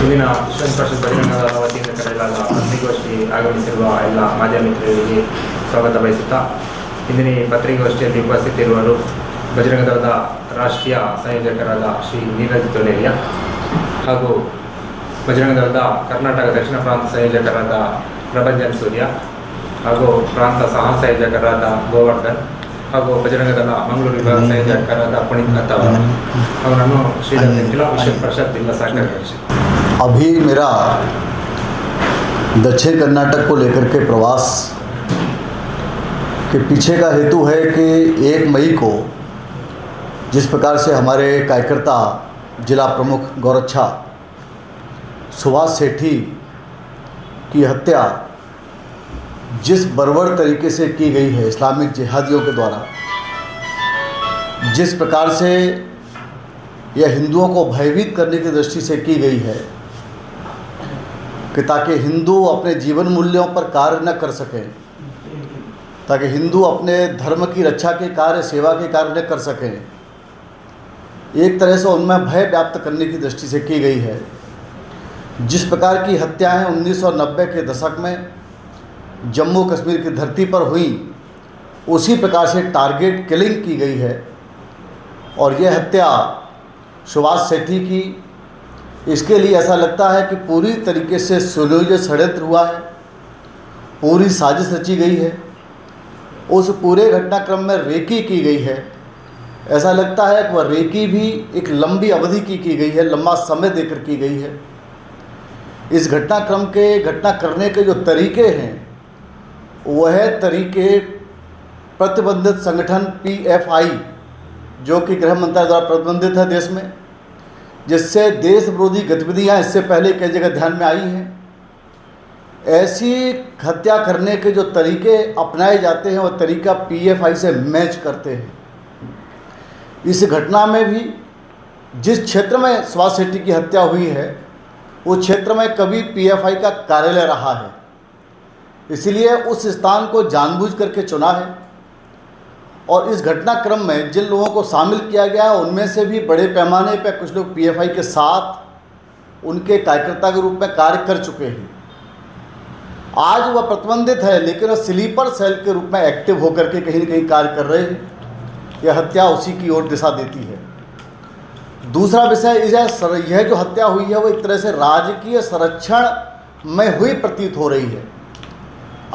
ಇಲ್ಲಿನ ವಿಶ್ವ ಪರಿಷತ್ ಬಹಿರಂಗದ ವತಿಯಿಂದ ಕರೆಯಲಾದ ಪತ್ರಿಕೋಷ್ಠಿ ಆಗಮಿಸಿರುವ ಎಲ್ಲ ಮಾಧ್ಯಮ ಮಿತ್ರರಿಗೆ ಸ್ವಾಗತ ಬಯಸುತ್ತಾ ಇಂದಿನ ಈ ಪತ್ರಿಕೋಷ್ಠಿಯಲ್ಲಿ ಉಪಸ್ಥಿತಿರುವರು ಬಜರಂಗದಳದ ರಾಷ್ಟ್ರೀಯ ಸಂಯೋಜಕರಾದ ಶ್ರೀ ನೀರಜ್ ತೊಲೇರಿಯ ಹಾಗೂ ಬಜರಂಗದಳದ ಕರ್ನಾಟಕ ದಕ್ಷಿಣ ಪ್ರಾಂತ ಸಂಯೋಜಕರಾದ ಪ್ರಭಂಜನ್ ಸೂರ್ಯ ಹಾಗೂ ಪ್ರಾಂತ ಸಹ ಸಂಯೋಜಕರಾದ ಗೋವರ್ಧನ್ ಹಾಗೂ ಬಜರಂಗದಳ ಮಂಗಳೂರು ವಿಭಾಗ ಸಂಯೋಜಕರಾದ ಪುನೀತ್ ಅವರನ್ನು ಶ್ರೀಧರ್ ಜಿಲ್ಲಾ ವಿಶ್ವ ಪರಿಷತ್ತಿಂದ ಸಹಕರಿಸಿ अभी मेरा दक्षिण कर्नाटक को लेकर के प्रवास के पीछे का हेतु है कि एक मई को जिस प्रकार से हमारे कार्यकर्ता जिला प्रमुख गौरक्षा सुभाष सेठी की हत्या जिस बर्बर तरीके से की गई है इस्लामिक जिहादियों के द्वारा, जिस प्रकार से यह हिंदुओं को भयभीत करने की दृष्टि से की गई है कि ताकि हिंदू अपने जीवन मूल्यों पर कार्य न कर सकें। ताकि हिंदू अपने धर्म की रक्षा के कार्य, सेवा के कार्य न कर सकें। एक तरह से उनमें भय व्याप्त करने की दृष्टि से की गई है। जिस प्रकार की हत्याएँ 1990 के दशक में जम्मू कश्मीर की धरती पर हुई, उसी प्रकार से टारगेट किलिंग की गई है। और यह हत्या सुभाष सेठी की इसके लिए ऐसा लगता है कि पूरी तरीके से सुनियोजित षड्यंत्र हुआ है, पूरी साजिश रची गई है, उस पूरे घटनाक्रम में रेकी की गई है। ऐसा लगता है कि वह रेकी भी एक लंबी अवधि की की गई है, लंबा समय देकर की गई है। इस घटनाक्रम के, घटना करने के जो तरीके हैं, वह तरीके प्रतिबंधित संगठन पीएफआई जो कि गृह मंत्रालय द्वारा प्रतिबंधित है देश में। जिससे देश विरोधी गतिविधियाँ इससे पहले कई जगह ध्यान में आई हैं। ऐसी हत्या करने के जो तरीके अपनाए जाते हैं वह तरीका पीएफआई से मैच करते हैं। इस घटना में भी जिस क्षेत्र में सुभाष शेट्टी की हत्या हुई है उस क्षेत्र में कभी पीएफआई का कार्यालय रहा है। इसलिए उस स्थान को जानबूझ करके चुना है। और इस घटनाक्रम में जिन लोगों को शामिल किया गया उनमें से भी बड़े पैमाने पर कुछ लोग पीएफआई के साथ उनके कार्यकर्ता के रूप में कार्य कर चुके हैं। आज वह प्रतिबंधित है, लेकिन वह स्लीपर सेल के रूप में एक्टिव होकर के कहीं ना कहीं कार्य कर रहे हैं। यह हत्या उसी की ओर दिशा देती है। दूसरा विषय यह यह जो हत्या हुई है, वो एक तरह से राजकीय संरक्षण में हुई प्रतीत हो रही है।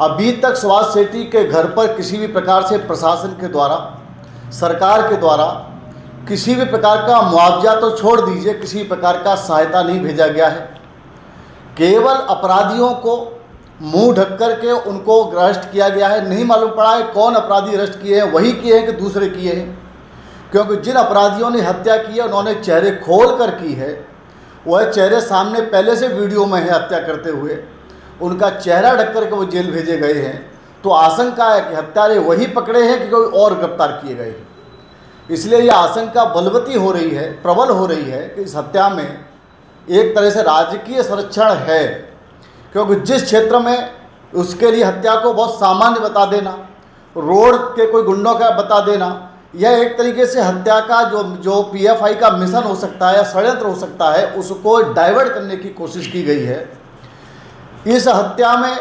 अभी तक सुभाष सेठी के घर पर किसी भी प्रकार से प्रशासन के द्वारा, सरकार के द्वारा किसी भी प्रकार का मुआवजा तो छोड़ दीजिए, किसी प्रकार का सहायता नहीं भेजा गया है। केवल अपराधियों को मुँह ढक कर के उनको अरेस्ट किया गया है। नहीं मालूम पड़ा है कौन अपराधी अरेस्ट किए हैं, वही किए हैं कि दूसरे किए हैं। क्योंकि जिन अपराधियों ने हत्या की है, उन्होंने चेहरे खोल कर की है, वह चेहरे सामने पहले से वीडियो में है हत्या करते हुए। उनका चेहरा ढक कर के वो जेल भेजे गए हैं तो आशंका है कि हत्यारे वही पकड़े हैं कि कोई और गिरफ़्तार किए गए हैं। इसलिए यह आशंका बलवती हो रही है, प्रबल हो रही है कि इस हत्या में एक तरह से राजकीय संरक्षण है। क्योंकि जिस क्षेत्र में उसके लिए हत्या को बहुत सामान्य बता देना, रोड के कोई गुंडों का बता देना यह एक तरीके से हत्या का जो जो पीएफआई का मिशन हो सकता है या षड्यंत्र हो सकता है, उसको डाइवर्ट करने की कोशिश की गई है। इस हत्या में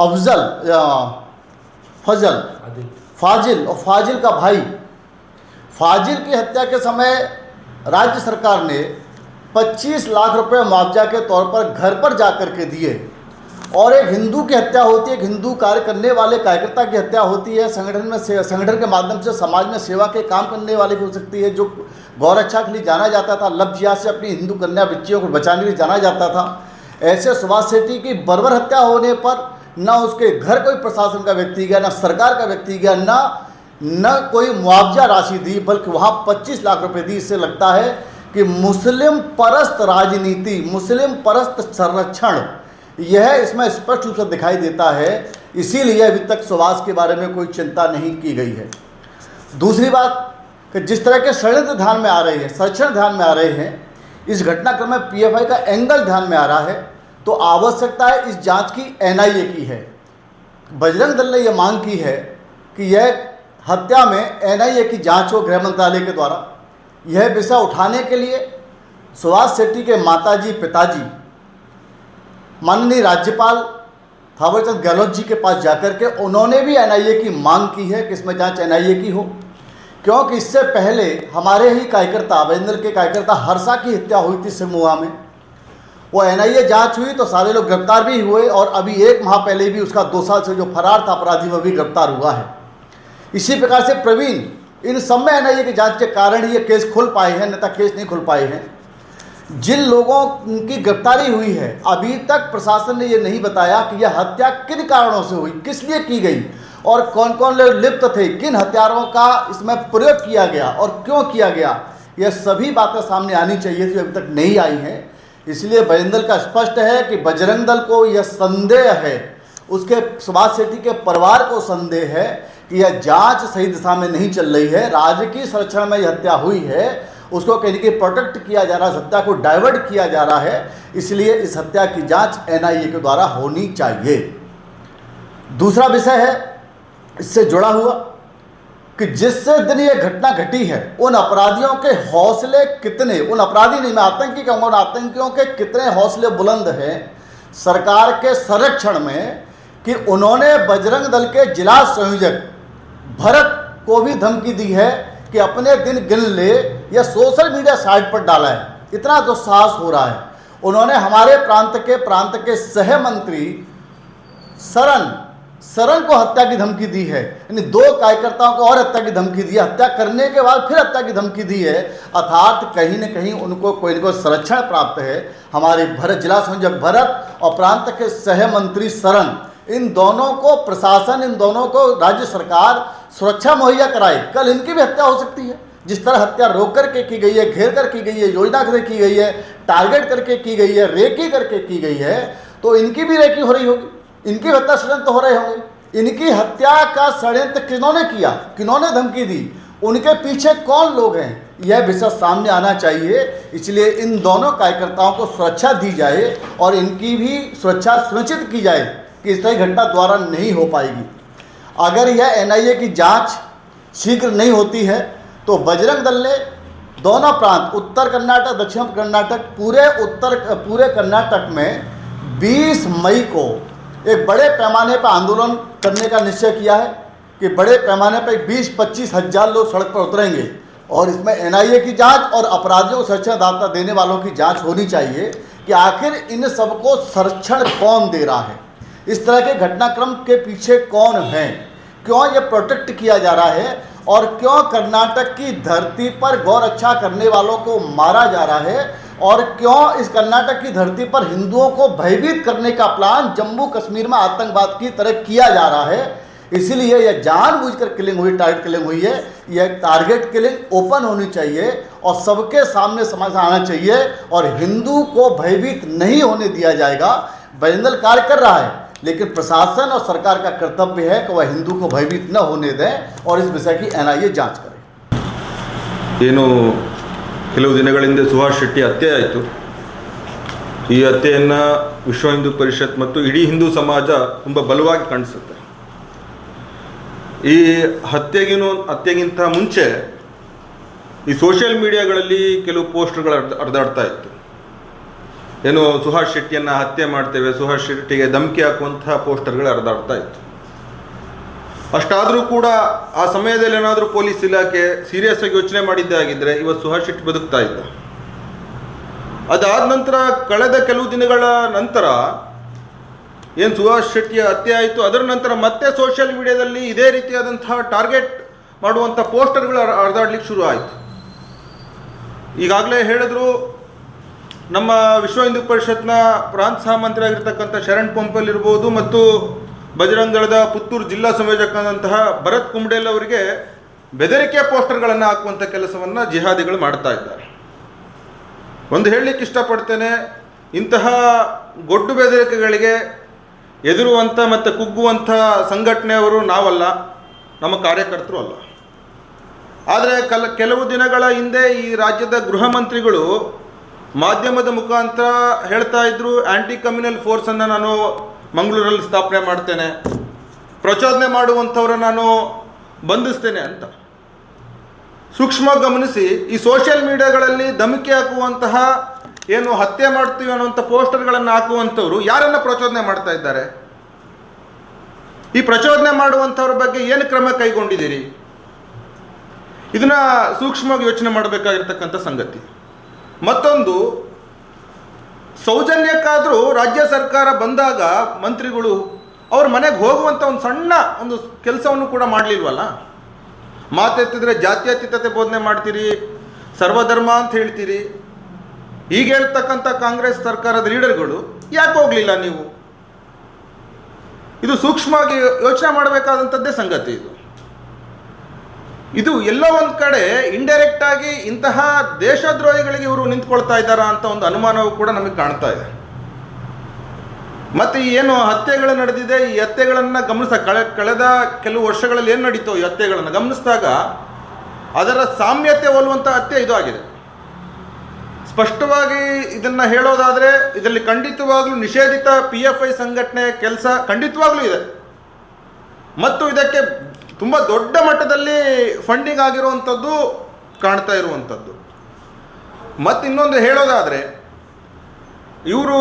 अफजल फजल फाजिल। और फाजिल का भाई। फाजिल की हत्या के समय राज्य सरकार ने 25 लाख रुपए मुआवजा के तौर पर घर पर जाकर के दिए। और एक हिंदू की हत्या होती है एक हिंदू कार्य करने वाले कार्यकर्ता की हत्या होती है। संगठन में संगठन के माध्यम से समाज में सेवा के काम करने वाले की हो सकती है जो गौरक्षा के लिए जाना जाता था। लफ्जिया से अपनी हिंदू कन्या बच्चियों को बचाने के लिए जाना जाता था। ऐसे सुभाष सेठी की बर्बर हत्या होने पर न उसके घर कोई प्रशासन का व्यक्ति गया, ना सरकार का व्यक्ति गया, न न कोई मुआवजा राशि दी, बल्कि वहाँ 25 लाख रुपए दी। इससे लगता है कि मुस्लिम परस्त राजनीति, मुस्लिम परस्त संरक्षण, यह इसमें स्पष्ट रूप से दिखाई देता है। इसीलिए अभी तक सुभाष के बारे में कोई चिंता नहीं की गई है। दूसरी बात कि जिस तरह के षड्यंत्र ध्यान में आ रहे हैं, संरक्षण ध्यान में आ रहे हैं इस घटनाक्रम में पीएफआई का एंगल ध्यान में आ रहा है तो आवश्यकता है इस जाँच की एनआईए की है। बजरंग दल ने यह मांग की है कि यह हत्या में एनआईए की जाँच हो गृह मंत्रालय के द्वारा। यह विषय उठाने के लिए सुभाष शेट्टी के माताजी, पिताजी, माननीय राज्यपाल थावरचंद गहलोत जी के पास जाकर के उन्होंने भी एनआईए की मांग की है कि इसमें जाँच एनआईए की हो। क्योंकि इससे पहले हमारे ही कार्यकर्ता अवेंद्र के कार्यकर्ता हर्षा की हत्या हुई थी सिमुआ में। वो एनआईए जाँच हुई तो सारे लोग गिरफ़्तार भी हुए और अभी एक माह पहले भी उसका दो साल से जो फरार था अपराधी वह भी गिरफ़्तार हुआ है। इसी प्रकार से प्रवीण, इन सब में एनआईए की जाँच के कारण ये केस खुल पाए हैं, अन्यथा केस नहीं खुल पाए हैं। जिन लोगों की गिरफ्तारी हुई है, अभी तक प्रशासन ने ये नहीं बताया कि यह हत्या किन कारणों से हुई, किस लिए की गई और कौन कौन लोग लिप्त थे, किन हथियारों का इसमें प्रयोग किया गया और क्यों किया गया यह सभी बातें सामने आनी चाहिए थी, अभी तक नहीं आई हैं। इसलिए बजरंग दल का स्पष्ट है कि बजरंग दल को यह संदेह है, उसके सुभाष शेट्टी के परिवार को संदेह है कि यह जाँच सही दिशा में नहीं चल रही है राजकीय संरक्षण में यह हत्या हुई है, उसको कहीं कहीं प्रोटेक्ट किया जा रहा है हत्या को डाइवर्ट किया जा रहा है, इसलिए इस हत्या की जाँच एनआईए के द्वारा होनी चाहिए। दूसरा विषय है इससे जुड़ा हुआ कि जिससे दिन ये घटना घटी है, उन अपराधियों के हौसले कितने, उन अपराधी नहीं, मैं आतंकी कहूँगा, उन आतंकियों के कितने हौसले बुलंद हैं सरकार के संरक्षण में कि उन्होंने बजरंग दल के जिला संयोजक भरत को भी धमकी दी है कि अपने दिन गिन ले या सोशल मीडिया साइट पर डाला है। इतना दुस्साहस हो रहा है। उन्होंने हमारे प्रांत के प्रांत के सह मंत्री सरन सरन को हत्या की धमकी दी है। यानी दो कार्यकर्ताओं को और हत्या की धमकी दी है। हत्या करने के बाद फिर हत्या की धमकी दी है। अर्थात कहीं न कहीं उनको कोई न कोई संरक्षण प्राप्त है। हमारे भरत, जिला संयोजक भरत और प्रांत के सह मंत्री सरन इन दोनों को प्रशासन, इन दोनों को राज्य सरकार सुरक्षा मुहैया कराए। कल इनकी भी हत्या हो सकती है। जिस तरह हत्या रोक करके की गई है, घेर कर की गई है, योजना से की गई है, टारगेट करके की गई है, रेकी करके की गई है तो इनकी भी रेकी हो रही होगी। इनकी हत्या षडयंत्र हो रहे होंगे। इनकी हत्या का षडयंत्र किन्होंने किया? किन्होंने धमकी दी? उनके पीछे कौन लोग हैं? यह विषय सामने आना चाहिए, इसलिए इन दोनों कार्यकर्ताओं को सुरक्षा दी जाए और इनकी भी सुरक्षा सुनिश्चित की जाए कि इस तरह की घटना द्वारा नहीं हो पाएगी। अगर यह एनआईए की जाँच शीघ्र नहीं होती है तो बजरंग दल ने दोनों प्रांत, उत्तर कर्नाटक, दक्षिण कर्नाटक, पूरे उत्तर, पूरे कर्नाटक में 20 मई को एक बड़े पैमाने पर आंदोलन करने का निश्चय किया है कि बड़े पैमाने पर 20-25 हज़ार लोग सड़क पर उतरेंगे। और इसमें एनआईए की जाँच और अपराधियों को संरक्षण दाता देने वालों की जाँच होनी चाहिए कि आखिर इन सबको संरक्षण कौन दे रहा है। इस तरह के घटनाक्रम के पीछे कौन है? क्यों ये प्रोटेक्ट किया जा रहा है? और क्यों कर्नाटक की धरती पर गौ रक्षा करने वालों को मारा जा रहा है? और क्यों इस कर्नाटक की धरती पर हिंदुओं को भयभीत करने का प्लान जम्मू कश्मीर में आतंकवाद की तरह किया जा रहा है? इसीलिए यह जानबूझकर किलिंग हुई टारगेट किलिंग हुई है। यह टारगेट किलिंग ओपन होनी चाहिए और सबके सामने समझ आना चाहिए और हिंदू को भयभीत नहीं होने दिया जाएगा। बजरंग दल कार्य कर रहा है, लेकिन प्रशासन और सरकार का कर्तव्य है कि वह हिंदू को भयभीत न होने दें और इस विषय की एनआईए जाँच करे। ಏನು ಕೆಲವು ದಿನಗಳ ಹಿಂದೆ ಸುಭಾಷ್ ಶೆಟ್ಟಿ ಹತ್ಯೆ ಆಯಿತು. ಈ ಹತ್ಯೆಯನ್ನು ವಿಶ್ವ ಹಿಂದೂ ಪರಿಷತ್ ಮತ್ತು ಇಡೀ ಹಿಂದೂ ಸಮಾಜ ತುಂಬ ಬಲವಾಗಿ ಕಾಣಿಸುತ್ತೆ ಈ ಹತ್ಯೆಗಿನೂ, ಹತ್ಯೆಗಿಂತ ಮುಂಚೆ ಈ ಸೋಷಿಯಲ್ ಮೀಡಿಯಾಗಳಲ್ಲಿ ಕೆಲವು ಪೋಸ್ಟ್ಗಳು ಹರ್ದ ಹರಿದಾಡ್ತಾ ಇತ್ತು. ಏನು ಸುಹಾಸ್ ಶೆಟ್ಟಿಯನ್ನು ಹತ್ಯೆ ಮಾಡ್ತೇವೆ, ಸುಹಾಸ್ ಶೆಟ್ಟಿಗೆ ಧಮಕಿ ಹಾಕುವಂತಹ ಪೋಸ್ಟರ್ಗಳು ಹರಿದಾಡ್ತಾ ಇತ್ತು. ಅಷ್ಟಾದರೂ ಕೂಡ ಆ ಸಮಯದಲ್ಲಿ ಏನಾದರೂ ಪೊಲೀಸ್ ಇಲಾಖೆ ಸೀರಿಯಸ್ ಆಗಿ ಯೋಚನೆ ಮಾಡಿದ್ದೇ ಆಗಿದ್ರೆ ಇವತ್ತು ಶೆಟ್ಟಿ ಬದುಕ್ತಾ ಇದ್ದ. ಅದಾದ ನಂತರ ಕಳೆದ ಕೆಲವು ದಿನಗಳ ನಂತರ ಏನು ಸುಹಾಸ್ ಶೆಟ್ಟಿಯ ಹತ್ಯೆ ಆಯಿತು, ಅದರ ನಂತರ ಮತ್ತೆ ಸೋಷಿಯಲ್ ಮೀಡಿಯಾದಲ್ಲಿ ಇದೇ ರೀತಿಯಾದಂತಹ ಟಾರ್ಗೆಟ್ ಮಾಡುವಂಥ ಪೋಸ್ಟರ್ಗಳು ಹರ- ಹರಿದಾಡ್ಲಿಕ್ಕೆ ಶುರು ಆಯಿತು. ಈಗಾಗಲೇ ಹೇಳಿದ್ರು, ನಮ್ಮ ವಿಶ್ವ ಹಿಂದೂ ಪರಿಷತ್ನ ಪ್ರಾಂತ ಆಗಿರ್ತಕ್ಕಂಥ ಶರಣ್ ಪಂಪಲ್ ಇರ್ಬೋದು ಮತ್ತು ಬಜರಂಗ ದಳದ ಪುತ್ತೂರು ಜಿಲ್ಲಾ ಸಂಯೋಜಕನಾದಂತಹ ಭರತ್ ಕುಂಬ್ಡೇಲ್ ಅವರಿಗೆ ಬೆದರಿಕೆ ಪೋಸ್ಟರ್ಗಳನ್ನು ಹಾಕುವಂಥ ಕೆಲಸವನ್ನು ಜಿಹಾದಿಗಳು ಮಾಡ್ತಾ ಇದ್ದಾರೆ. ಒಂದು ಹೇಳಲಿಕ್ಕೆ ಇಷ್ಟಪಡ್ತೇನೆ, ಇಂತಹ ಗೊಡ್ಡು ಬೆದರಿಕೆಗಳಿಗೆ ಎದುರುವಂಥ ಮತ್ತು ಕುಗ್ಗುವಂಥ ಸಂಘಟನೆಯವರು ನಾವಲ್ಲ, ನಮ್ಮ ಕಾರ್ಯಕರ್ತರು ಅಲ್ಲ. ಆದರೆ ಕಲ, ಕೆಲವು ದಿನಗಳ ಹಿಂದೆ ಈ ರಾಜ್ಯದ ಗೃಹ ಮಂತ್ರಿಗಳು ಮಾಧ್ಯಮದ ಮುಖಾಂತರ ಹೇಳ್ತಾ ಇದ್ರು ಆ್ಯಂಟಿ ಕಮ್ಯುನಲ್ ಫೋರ್ಸನ್ನು ನಾನು ಮಂಗಳೂರಲ್ಲಿ ಸ್ಥಾಪನೆ ಮಾಡ್ತೇನೆ. ಪ್ರಚೋದನೆ ಮಾಡುವಂಥವ್ರ ನಾನು ಬಂಧಿಸ್ತೇನೆ ಅಂತ. ಸೂಕ್ಷ್ಮ ಗಮನಿಸಿ, ಈ ಸೋಷಿಯಲ್ ಮೀಡಿಯಾಗಳಲ್ಲಿ ಧಮಕಿ ಹಾಕುವಂತಹ ಏನು ಹತ್ಯೆ ಮಾಡ್ತೀವಿ ಅನ್ನುವಂಥ ಪೋಸ್ಟರ್ಗಳನ್ನು ಹಾಕುವಂಥವ್ರು ಯಾರನ್ನ ಪ್ರಚೋದನೆ ಮಾಡ್ತಾ ಇದ್ದಾರೆ? ಈ ಪ್ರಚೋದನೆ ಮಾಡುವಂಥವ್ರ ಬಗ್ಗೆ ಏನು ಕ್ರಮ ಕೈಗೊಂಡಿದ್ದೀರಿ? ಇದನ್ನ ಸೂಕ್ಷ್ಮವಾಗಿ ಯೋಚನೆ ಮಾಡಬೇಕಾಗಿರ್ತಕ್ಕಂಥ ಸಂಗತಿ. ಮತ್ತೊಂದು ಸೌಜನ್ಯಕ್ಕಾದರೂ ರಾಜ್ಯ ಸರ್ಕಾರ ಬಂದಾಗ ಮಂತ್ರಿಗಳು ಅವ್ರ ಮನೆಗೆ ಹೋಗುವಂಥ ಒಂದು ಸಣ್ಣ ಒಂದು ಕೆಲಸವನ್ನು ಕೂಡ ಮಾಡಲಿಲ್ವಲ್ಲ? ಮಾತೆತ್ತಿದ್ರೆ ಜಾತ್ಯತೀತತೆ ಬೋಧನೆ ಮಾಡ್ತೀರಿ, ಸರ್ವಧರ್ಮ ಅಂತ ಹೇಳ್ತೀರಿ. ಈಗ ಹೇಳ್ತಕ್ಕಂಥ ಕಾಂಗ್ರೆಸ್ ಸರ್ಕಾರದ ಲೀಡರ್ಗಳು ಯಾಕೆ ಹೋಗಲಿಲ್ಲ ನೀವು? ಇದು ಸೂಕ್ಷ್ಮವಾಗಿ ಯೋಚನೆ ಮಾಡಬೇಕಾದಂಥದ್ದೇ ಸಂಗತಿ ಇದು. ಇದು ಎಲ್ಲೋ ಒಂದು ಕಡೆ ಇಂಡೈರೆಕ್ಟ್ ಆಗಿ ಇಂತಹ ದೇಶದ್ರೋಹಿಗಳಿಗೆ ಇವರು ನಿಂತ್ಕೊಳ್ತಾ ಇದ್ದಾರಾ ಅಂತ ಒಂದು ಅನುಮಾನವು ಕೂಡ ನಮಗೆ ಕಾಣ್ತಾ ಇದೆ. ಮತ್ತೆ ಏನು ಹತ್ಯೆಗಳು ನಡೆದಿದೆ, ಈ ಹತ್ಯೆಗಳನ್ನು ಗಮನಿಸ, ಕಳೆ, ಕಳೆದ ಕೆಲವು ವರ್ಷಗಳಲ್ಲಿ ಏನು ನಡೀತೋ ಈ ಹತ್ಯೆಗಳನ್ನು ಗಮನಿಸಿದಾಗ ಅದರ ಸಾಮ್ಯತೆ ಹೋಲುವಂಥ ಹತ್ಯೆ ಇದು ಆಗಿದೆ. ಸ್ಪಷ್ಟವಾಗಿ ಇದನ್ನು ಹೇಳೋದಾದರೆ, ಇದರಲ್ಲಿ ಖಂಡಿತವಾಗ್ಲೂ ನಿಷೇಧಿತ ಪಿ ಎಫ್ ಐ ಸಂಘಟನೆ ಕೆಲಸ ಖಂಡಿತವಾಗ್ಲೂ ಇದೆ. ಮತ್ತು ಇದಕ್ಕೆ ತುಂಬ ದೊಡ್ಡ ಮಟ್ಟದಲ್ಲಿ ಫಂಡಿಂಗ್ ಆಗಿರುವಂಥದ್ದು ಕಾಣ್ತಾ ಇರುವಂಥದ್ದು. ಮತ್ತು ಇನ್ನೊಂದು ಹೇಳೋದಾದರೆ, ಇವರು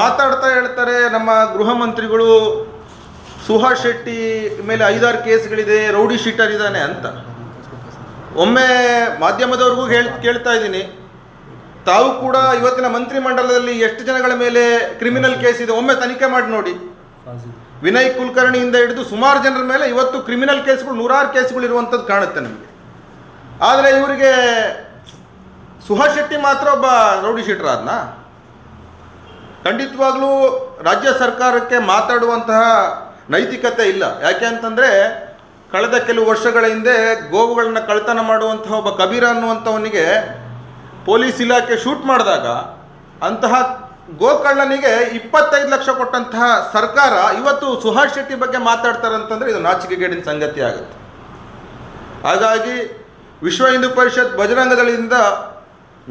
ಮಾತಾಡ್ತಾ ಹೇಳ್ತಾರೆ, ನಮ್ಮ ಗೃಹ ಮಂತ್ರಿಗಳು ಸುಹಾಸ್ ಶೆಟ್ಟಿ ಮೇಲೆ ಐದಾರು ಕೇಸ್ಗಳಿದೆ, ರೌಡಿ ಶೀಟರ್ ಇದ್ದಾನೆ ಅಂತ. ಒಮ್ಮೆ ಮಾಧ್ಯಮದವ್ರಿಗೂ ಹೇಳ್, ಕೇಳ್ತಾ ಇದ್ದೀನಿ. ತಾವು ಕೂಡ ಇವತ್ತಿನ ಮಂತ್ರಿಮಂಡಲದಲ್ಲಿ ಎಷ್ಟು ಜನಗಳ ಮೇಲೆ ಕ್ರಿಮಿನಲ್ ಕೇಸ್ ಇದೆ, ಒಮ್ಮೆ ತನಿಖೆ ಮಾಡಿ ನೋಡಿ. ವಿನಯ್ ಕುಲಕರ್ಣಿಯಿಂದ ಹಿಡಿದು ಸುಮಾರು ಜನರ ಮೇಲೆ ಇವತ್ತು ಕ್ರಿಮಿನಲ್ ಕೇಸ್ಗಳು, ನೂರಾರು ಕೇಸ್ಗಳು ಇರುವಂಥದ್ದು ಕಾಣುತ್ತೆ ನಮಗೆ. ಆದರೆ ಇವರಿಗೆ ಸುಹಾಸ್ ಶೆಟ್ಟಿ ಮಾತ್ರ ಒಬ್ಬ ರೌಡಿ ಶೀಟರ್ ಅದನ್ನ ಖಂಡಿತವಾಗ್ಲೂ ರಾಜ್ಯ ಸರ್ಕಾರಕ್ಕೆ ಮಾತಾಡುವಂತಹ ನೈತಿಕತೆ ಇಲ್ಲ. ಯಾಕೆ ಅಂತಂದರೆ ಕಳೆದ ಕೆಲವು ವರ್ಷಗಳ ಹಿಂದೆ ಗೋವುಗಳನ್ನ ಕಳ್ತನ ಮಾಡುವಂತಹ ಒಬ್ಬ ಕಬೀರ ಅನ್ನುವಂಥವನಿಗೆ ಪೊಲೀಸ್ ಇಲಾಖೆ ಶೂಟ್ ಮಾಡಿದಾಗ ಅಂತಹ ಗೋಕಳ್ಳನಿಗೆ ಇಪ್ಪತ್ತೈದು ಲಕ್ಷ ಕೊಟ್ಟಂತಹ ಸರ್ಕಾರ ಇವತ್ತು ಸುಹಾಸ್ ಶೆಟ್ಟಿ ಬಗ್ಗೆ ಮಾತಾಡ್ತಾರೆ ಅಂತಂದರೆ ಇದು ನಾಚಿಕೆಗೇಡಿನ ಸಂಗತಿ ಆಗುತ್ತೆ. ಹಾಗಾಗಿ ವಿಶ್ವ ಹಿಂದೂ ಪರಿಷತ್ ಬಜರಂಗದಳದಿಂದ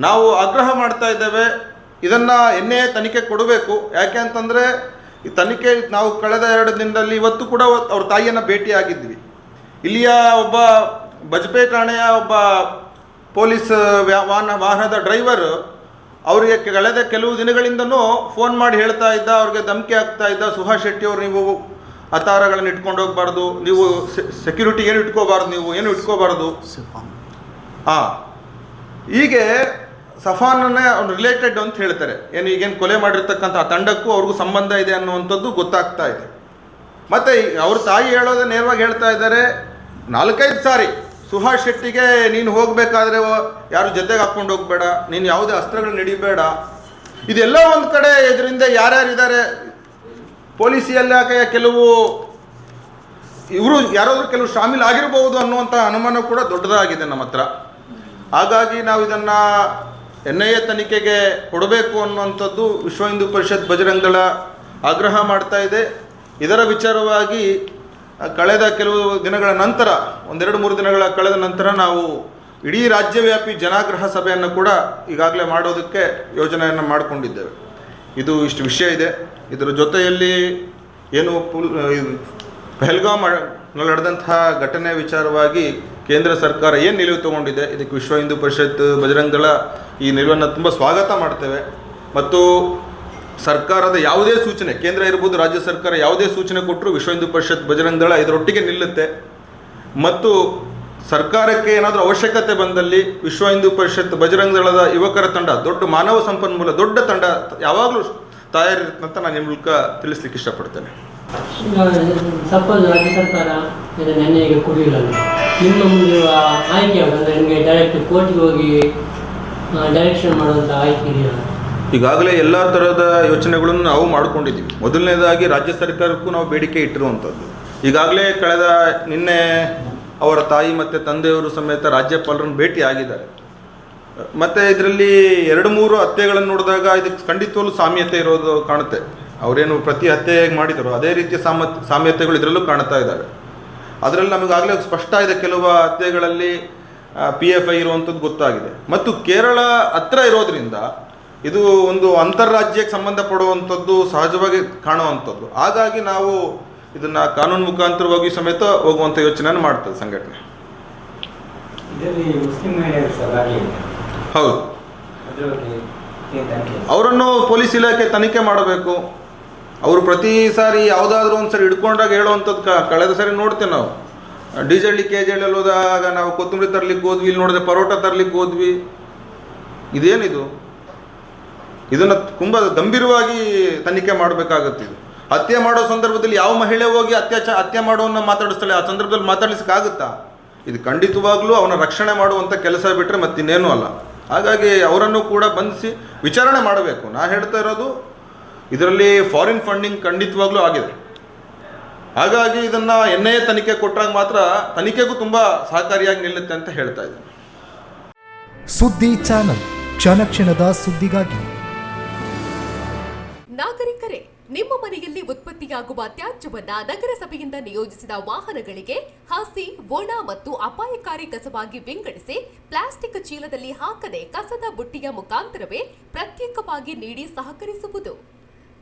ನಾವು ಆಗ್ರಹ ಮಾಡ್ತಾ ಇದ್ದೇವೆ. ಇದನ್ನು ಎನ್ನೇ ತನಿಖೆ ಕೊಡಬೇಕು. ಯಾಕೆ ಅಂತಂದರೆ ಈ ತನಿಖೆ ನಾವು ಕಳೆದ ಎರಡು ದಿನದಲ್ಲಿ ಇವತ್ತು ಕೂಡ ಅವ್ರ ತಾಯಿಯನ್ನು ಭೇಟಿಯಾಗಿದ್ವಿ. ಇಲ್ಲಿಯ ಒಬ್ಬ ಬಜಪೆ ಠಾಣೆಯ ಒಬ್ಬ ಪೊಲೀಸ್ ವಾಹನ, ವಾಹನದ ಡ್ರೈವರ್ ಅವರಿಗೆ ಕಳೆದ ಕೆಲವು ದಿನಗಳಿಂದನೂ ಫೋನ್ ಮಾಡಿ ಹೇಳ್ತಾ ಇದ್ದ ಅವ್ರಿಗೆ ಧಮಕಿ ಆಗ್ತಾ ಇದ್ದ ಸುಹಾಸ್ ಶೆಟ್ಟಿ ಅವರು ನೀವು ಅತಾರಗಳನ್ನು ಇಟ್ಕೊಂಡು ಹೋಗ್ಬಾರ್ದು ನೀವು ಸೆಕ್ಯೂರಿಟಿ ಏನು ಇಟ್ಕೋಬಾರ್ದು ನೀವು ಏನು ಇಟ್ಕೋಬಾರ್ದು? ಹಾಂ. ಹೀಗೆ ಸಫಾನನ್ನೇ ಅವ್ನು ರಿಲೇಟೆಡ್ ಅಂತ ಹೇಳ್ತಾರೆ. ಏನು ಈಗೇನು ಕೊಲೆ ಮಾಡಿರ್ತಕ್ಕಂಥ ಆ ತಂಡಕ್ಕೂ ಅವ್ರಿಗೂ ಸಂಬಂಧ ಇದೆ ಅನ್ನುವಂಥದ್ದು ಗೊತ್ತಾಗ್ತಾ ಇದೆ. ಮತ್ತು ಅವ್ರ ತಾಯಿ ಹೇಳೋದೇ ನೇರವಾಗಿ ಹೇಳ್ತಾ ಇದ್ದಾರೆ ನಾಲ್ಕೈದು ಸಾರಿ. ಸುಹಾಸ್ ಶೆಟ್ಟಿಗೆ ನೀನು ಹೋಗಬೇಕಾದ್ರೆ ಯಾರು ಜೊತೆಗೆ ಹಾಕ್ಕೊಂಡು ಹೋಗಬೇಡ, ನೀನು ಯಾವುದೇ ಅಸ್ತ್ರಗಳು ನಡಿಬೇಡ ಇದೆಲ್ಲ ಒಂದು ಕಡೆ ಇದರಿಂದ ಯಾರ್ಯಾರಿದ್ದಾರೆ ಪೊಲೀಸ್ ಇಲಾಖೆಯ ಕೆಲವು ಇವರು ಯಾರಾದರೂ ಕೆಲವು ಶಾಮೀಲ್ ಆಗಿರಬಹುದು ಅನ್ನುವಂಥ ಅನುಮಾನ ಕೂಡ ದೊಡ್ಡದಾಗಿದೆ ನಮ್ಮ ಹತ್ರ. ಹಾಗಾಗಿ ನಾವು ಇದನ್ನು ಎನ್ ಐ ಎ ತನಿಖೆಗೆ ಕೊಡಬೇಕು ಅನ್ನುವಂಥದ್ದು ವಿಶ್ವ ಹಿಂದೂ ಪರಿಷತ್ ಬಜರಂಗ ದಳ ಆಗ್ರಹ ಮಾಡ್ತಾ ಇದೆ. ಇದರ ವಿಚಾರವಾಗಿ ಕಳೆದ ಕೆಲವು ದಿನಗಳ ನಂತರ ಒಂದೆರಡು ಮೂರು ದಿನಗಳ ಕಳೆದ ನಂತರ ನಾವು ಇಡೀ ರಾಜ್ಯವ್ಯಾಪಿ ಜನಾಗ್ರಹ ಸಭೆಯನ್ನು ಕೂಡ ಈಗಾಗಲೇ ಮಾಡೋದಕ್ಕೆ ಯೋಜನೆಯನ್ನು ಮಾಡಿಕೊಂಡಿದ್ದೇವೆ. ಇದು ಇಷ್ಟು ವಿಷಯ ಇದೆ. ಇದರ ಜೊತೆಯಲ್ಲಿ ಏನು ಪುಲ್, ಇದು ನಡೆದಂತಹ ಘಟನೆ ವಿಚಾರವಾಗಿ ಕೇಂದ್ರ ಸರ್ಕಾರ ಏನು ನಿಲುವು ತಗೊಂಡಿದೆ, ಇದಕ್ಕೆ ವಿಶ್ವ ಹಿಂದೂ ಪರಿಷತ್ ಬಜರಂಗ ದಳ ಈ ನಿಲುವನ್ನು ತುಂಬ ಸ್ವಾಗತ ಮಾಡ್ತೇವೆ. ಮತ್ತು ಸರ್ಕಾರದ ಯಾವುದೇ ಸೂಚನೆ, ಕೇಂದ್ರ ಇರ್ಬೋದು, ರಾಜ್ಯ ಸರ್ಕಾರ ಯಾವುದೇ ಸೂಚನೆ ಕೊಟ್ಟರು ವಿಶ್ವ ಹಿಂದೂ ಪರಿಷತ್ ಬಜರಂಗ ದಳ ಇದರೊಟ್ಟಿಗೆ ನಿಲ್ಲುತ್ತೆ. ಮತ್ತು ಸರ್ಕಾರಕ್ಕೆ ಏನಾದರೂ ಅವಶ್ಯಕತೆ ಬಂದಲ್ಲಿ ವಿಶ್ವ ಹಿಂದೂ ಪರಿಷತ್ ಬಜರಂಗ ದಳದ ಯುವಕರ ತಂಡ, ದೊಡ್ಡ ಮಾನವ ಸಂಪನ್ಮೂಲ, ದೊಡ್ಡ ತಂಡ ಯಾವಾಗಲೂ ತಯಾರಿರುತ್ತಂತ ನಾನು ನಿಮ್ಮ ಮೂಲಕ ತಿಳಿಸ್ಲಿಕ್ಕೆ ಇಷ್ಟಪಡ್ತೇನೆ. ಸಪೋಸ್ ಸರ್ಕಾರ ಆಯ್ಕೆ ಡೈರೆಕ್ಟ್ ಕೋರ್ಟಿಗೆ ಹೋಗಿ ಡೈರೆಕ್ಷನ್ ಆಯ್ಕೆ ಇದೆಯಾ ಈಗಾಗಲೇ ಎಲ್ಲ ಥರದ ಯೋಚನೆಗಳನ್ನು ನಾವು ಮಾಡಿಕೊಂಡಿದ್ದೀವಿ. ಮೊದಲನೇದಾಗಿ ರಾಜ್ಯ ಸರ್ಕಾರಕ್ಕೂ ನಾವು ಬೇಡಿಕೆ ಇಟ್ಟಿರುವಂಥದ್ದು. ಈಗಾಗಲೇ ಕಳೆದ ನಿನ್ನೆ ಅವರ ತಾಯಿ ಮತ್ತು ತಂದೆಯವರು ಸಮೇತ ರಾಜ್ಯಪಾಲರನ್ನು ಭೇಟಿ ಆಗಿದ್ದಾರೆ ಮತ್ತು ಇದರಲ್ಲಿ ಎರಡು ಮೂರು ಹತ್ಯೆಗಳನ್ನು ನೋಡಿದಾಗ ಇದಕ್ಕೆ ಖಂಡಿತವಲ್ಲೂ ಸಾಮ್ಯತೆ ಇರೋದು ಕಾಣುತ್ತೆ. ಅವರೇನು ಪ್ರತಿ ಹತ್ಯೆ ಹೇಗೆ ಮಾಡಿದಾರೋ ಅದೇ ರೀತಿಯ ಸಾಮ, ಸಾಮ್ಯತೆಗಳು ಇದರಲ್ಲೂ ಕಾಣ್ತಾ ಇದ್ದಾವೆ. ಅದರಲ್ಲಿ ನಮಗಾಗಲೇ ಸ್ಪಷ್ಟ ಇದೆ, ಕೆಲವು ಹತ್ಯೆಗಳಲ್ಲಿ ಪಿ ಎಫ್ ಐ ಇರುವಂಥದ್ದು ಗೊತ್ತಾಗಿದೆ. ಮತ್ತು ಕೇರಳ ಹತ್ರ ಇರೋದ್ರಿಂದ ಇದು ಒಂದು ಅಂತಾರಾಜ್ಯಕ್ಕೆ ಸಂಬಂಧಪಡುವಂಥದ್ದು ಸಹಜವಾಗಿ ಕಾಣುವಂಥದ್ದು. ಹಾಗಾಗಿ ನಾವು ಇದನ್ನು ಕಾನೂನು ಮುಖಾಂತರವಾಗಿ ಸಮೇತ ಹೋಗುವಂಥ ಯೋಚನೆಯನ್ನು ಮಾಡ್ತದೆ ಸಂಘಟನೆ. ಹೌದು. ಅವರನ್ನು ಪೊಲೀಸ್ ಇಲಾಖೆ ತನಿಖೆ ಮಾಡಬೇಕು. ಅವರು ಪ್ರತಿ ಸಾರಿ ಯಾವುದಾದ್ರೂ ಒಂದು ಸರಿ ಹಿಡ್ಕೊಂಡಾಗ ಹೇಳುವಂಥದ್ದು ಕಳೆದ ಸಾರಿ ನೋಡ್ತೇವೆ ನಾವು. D J Halli K J ಹೋದಾಗ ನಾವು ಕೊತ್ತಂಬರಿ ತರ್ಲಿಕ್ಕೆ ಹೋದ್ವಿ ಇಲ್ಲಿ ನೋಡಿದ್ರೆ ಪರೋಟ ತರ್ಲಿಕ್ಕೆ ಹೋದ್ವಿ. ಇದೇನಿದು? ಇದನ್ನು ತುಂಬ ಗಂಭೀರವಾಗಿ ತನಿಖೆ ಮಾಡಬೇಕಾಗತ್ತೆ ಇದು. ಹತ್ಯೆ ಮಾಡೋ ಸಂದರ್ಭದಲ್ಲಿ ಯಾವ ಮಹಿಳೆ ಹೋಗಿ ಅತ್ಯಾಚಾರ, ಹತ್ಯೆ ಮಾಡೋನ್ನ ಮಾತಾಡಿಸ್ತಾಳೆ, ಆ ಸಂದರ್ಭದಲ್ಲಿ ಮಾತಾಡಿಸಕ್ಕಾಗುತ್ತಾ ಇದು ಖಂಡಿತವಾಗ್ಲೂ ಅವನ ರಕ್ಷಣೆ ಮಾಡುವಂಥ ಕೆಲಸ ಬಿಟ್ಟರೆ ಮತ್ತಿನ್ನೇನೂ ಅಲ್ಲ. ಹಾಗಾಗಿ ಅವರನ್ನು ಕೂಡ ಬಂಧಿಸಿ ವಿಚಾರಣೆ ಮಾಡಬೇಕು. ನಾ ಹೇಳ್ತಾ ಇರೋದು, ಇದರಲ್ಲಿ ಫಾರಿನ್ ಫಂಡಿಂಗ್ ಖಂಡಿತವಾಗ್ಲೂ ಆಗಿದೆ. ಹಾಗಾಗಿ ಇದನ್ನು ಎನ್ ಐ ಎ ತನಿಖೆ ಕೊಟ್ಟಾಗ ಮಾತ್ರ ತನಿಖೆಗೂ ತುಂಬ ಸಹಕಾರಿಯಾಗಿ ನಿಲ್ಲುತ್ತೆ ಅಂತ ಹೇಳ್ತಾ ಇದ್ದೀನಿ. ಸುದ್ದಿ ಚಾನಲ್, ಕ್ಷಣ ಕ್ಷಣದ ಸುದ್ದಿಗಾಗಿ. ನಾಗರಿಕರೇ, ನಿಮ್ಮ ಮನೆಯಲ್ಲಿ ಉತ್ಪತ್ತಿಯಾಗುವ ತ್ಯಾಜ್ಯವನ್ನ ನಗರಸಭೆಯಿಂದ ನಿಯೋಜಿಸಿದ ವಾಹನಗಳಿಗೆ ಹಸಿ, ಒಣ ಮತ್ತು ಅಪಾಯಕಾರಿ ಕಸವಾಗಿ ವಿಂಗಡಿಸಿ ಪ್ಲಾಸ್ಟಿಕ್ ಚೀಲದಲ್ಲಿ ಹಾಕದೆ ಕಸದ ಬುಟ್ಟಿಯ ಮುಖಾಂತರವೇ ಪ್ರತ್ಯೇಕವಾಗಿ ನೀಡಿ ಸಹಕರಿಸುವುದು.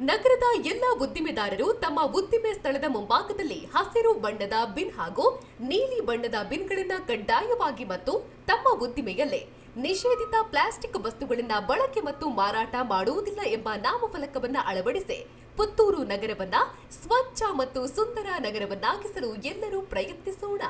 ನಗರದ ಎಲ್ಲ ಉದ್ದಿಮೆದಾರರು ತಮ್ಮ ಉದ್ದಿಮೆ ಸ್ಥಳದ ಮುಂಭಾಗದಲ್ಲಿ ಹಸಿರು ಬಣ್ಣದ ಬಿನ್ ಹಾಗೂ ನೀಲಿ ಬಣ್ಣದ ಬಿನ್ಗಳನ್ನು ಕಡ್ಡಾಯವಾಗಿ ಮತ್ತು ತಮ್ಮ ಉದ್ದಿಮೆಯಲ್ಲೇ ನಿಷೇಧಿತ ಪ್ಲಾಸ್ಟಿಕ್ ವಸ್ತುಗಳನ್ನ ಬಳಕೆ ಮತ್ತು ಮಾರಾಟ ಮಾಡುವುದಿಲ್ಲ ಎಂಬ ನಾಮಫಲಕವನ್ನ ಅಳವಡಿಸಿ ಪುತ್ತೂರು ನಗರವನ್ನ ಸ್ವಚ್ಛ ಮತ್ತು ಸುಂದರ ನಗರವನ್ನಾಗಿಸಲು ಎಲ್ಲರೂ ಪ್ರಯತ್ನಿಸೋಣ.